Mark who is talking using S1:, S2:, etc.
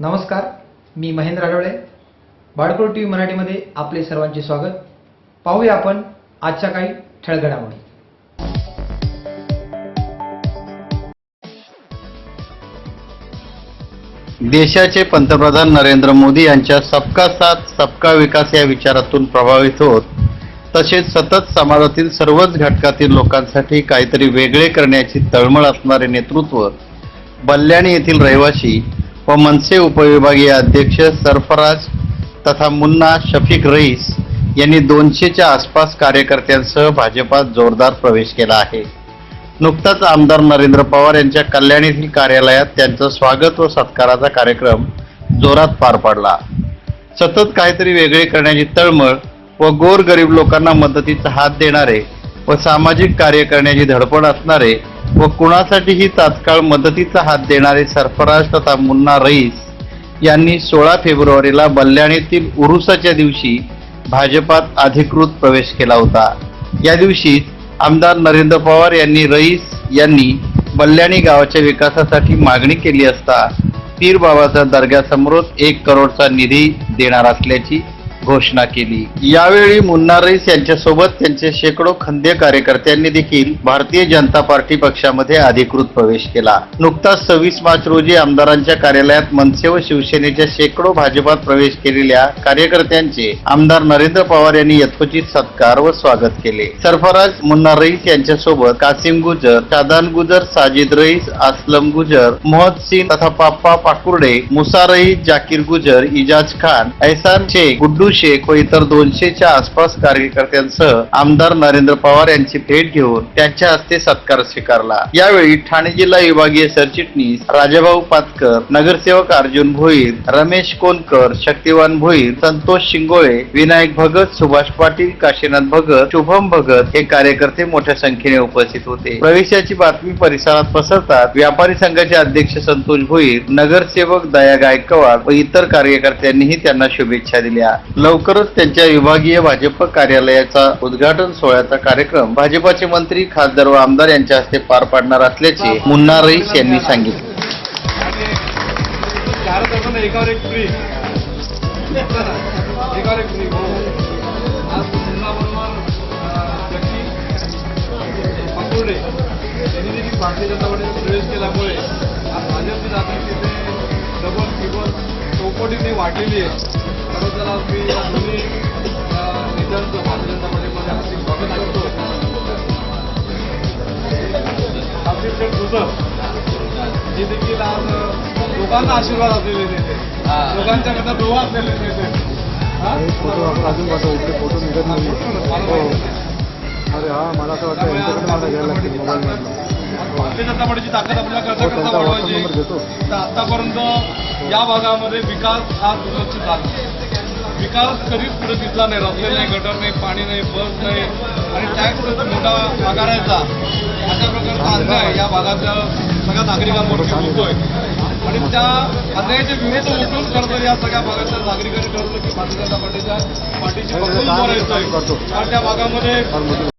S1: नमस्कार मी महेंद्र आडवळे बाळकोळ टी व्ही मराठीमध्ये आपले सर्वांचे स्वागत. पाहूया आपण आजच्या काही ठळक घडामोडी
S2: देशाचे पंतप्रधान नरेंद्र मोदी यांच्या सबका साथ सबका विकास या विचारातून प्रभावित होत तसेच सतत समाजातील सर्वच घटकातील लोकांसाठी काहीतरी वेगळे करण्याची तळमळ असणारे नेतृत्व बल्याणी येथील रहिवासी व मनसे उपविभागीय अध्यक्ष सरफराज तथा मुन्ना शफीक रईस यांनी दोनशेच्या आसपास कार्यकर्त्यांसह भाजपात जोरदार प्रवेश केला आहे. नुकताच आमदार नरेंद्र पवार यांच्या कल्याण येथील कार्यालयात त्यांचं स्वागत व सत्काराचा कार्यक्रम जोरात पार पडला. सतत काहीतरी वेगळे करण्याची तळमळ व गोर गरीब लोकांना मदतीचा हात देणारे व सामाजिक कार्य करण्याची धडपड असणारे व कुणासाठीही तात्काळ मदतीचा हात देणारे सरफराज तथा मुन्ना रईस यांनी सोळा फेब्रुवारीला बल्याणीतील उरुसाच्या दिवशी भाजपात अधिकृत प्रवेश केला होता. या दिवशी आमदार नरेंद्र पवार यांनी रईस यांनी बल्याणी गावाच्या विकासासाठी मागणी केली असता पीर बाबाचा दर्ग्यासमोरच एक करोडचा निधी देणार असल्याची घोषणा केली. यावेळी मुन्ना रईस यांच्यासोबत त्यांचे शेकडो खंदे कार्यकर्त्यांनी देखील भारतीय जनता पार्टी पक्षामध्ये अधिकृत प्रवेश केला. नुकताच सव्वीस मार्च रोजी आमदारांच्या कार्यालयात मनसे व शिवसेनेच्या शेकडो भाजपात प्रवेश केलेल्या कार्यकर्त्यांचे आमदार नरेंद्र पवार यांनी यथोचित सत्कार व स्वागत केले. सरफराज मुन्ना रईस यांच्यासोबत कासिम गुजर शादान गुजर साजिद रईस असलम गुजर मोहद सिंग तथा पाप्पा पाकुर्डे मुसा रईस जाकीर गुजर इजाज खान ऐसान शेख गुड्डू अभिषेक व इतर दोनशेच्या आसपास कार्यकर्त्यांसह आमदार नरेंद्र पवार यांची भेट घेऊन त्यांच्या हस्ते सत्कार स्वीकारला. यावेळी ठाणे जिल्हा विभागीय सरचिटणीस राजाभाऊ पातकर नगरसेवक अर्जुन भोईर रमेश कोनकर शक्तिवान भोईर संतोष शिंगोळे विनायक भगत सुभाष पाटील काशीनाथ भगत शुभम भगत हे कार्यकर्ते मोठ्या संख्येने उपस्थित होते. प्रवेशाची बातमी परिसरात पसरतात व्यापारी संघाचे अध्यक्ष संतोष भोईर नगरसेवक दया गायकवाड व इतर कार्यकर्त्यांनीही त्यांना शुभेच्छा दिल्या. लवकरच त्यांच्या विभागीय भाजप कार्यालयाचा उद्घाटन सोहळ्याचा कार्यक्रम भाजपाचे मंत्री खासदार व आमदार यांच्या हस्ते पार पाडणार असल्याचे मुन्ना रईस यांनी सांगितले.
S3: भारतीय जनता पार्टीने प्रवेश केल्यामुळे आज भाजपची जाती तिथे डबल ट्रिपल चौकटीने वाढलेली आहे. तर मी दोन्ही नेत्यांचं भारतीय जनता पार्टीमध्ये हार्दिक स्वागत करतो शेठ गुजर हे देखील आज लोकांना आशीर्वाद असलेले नेते लोकांच्या कथा डोळा असलेले नेते
S4: फोटो अजून पाठवू फोटो निघत नाही हो अरे हा मला असं वाटतं मला घ्यायला लागतील मोबाईल.
S3: भारतीय जनता पार्टीची ताकद आपल्याला करता करता वाढवायची तर आतापर्यंत या भागामध्ये विकास हा दुर्लक्षित झाला. विकास कधीच पुढे दिसला नाही. रस्ते नाही गटर नाही पाणी नाही बस नाही. आणि टॅक्स मोठा आकारायचा अशा प्रकारचा अन्याय या भागाच्या सगळ्या नागरिकांवरती होतोय. आणि त्या अन्यायाचे विरोध उठून खरं या सगळ्या भागाच्या नागरिकांनी ठरवलं की भारतीय जनता पार्टीच्या पार्टीची बघून उभं राहायचंय त्या भागामध्ये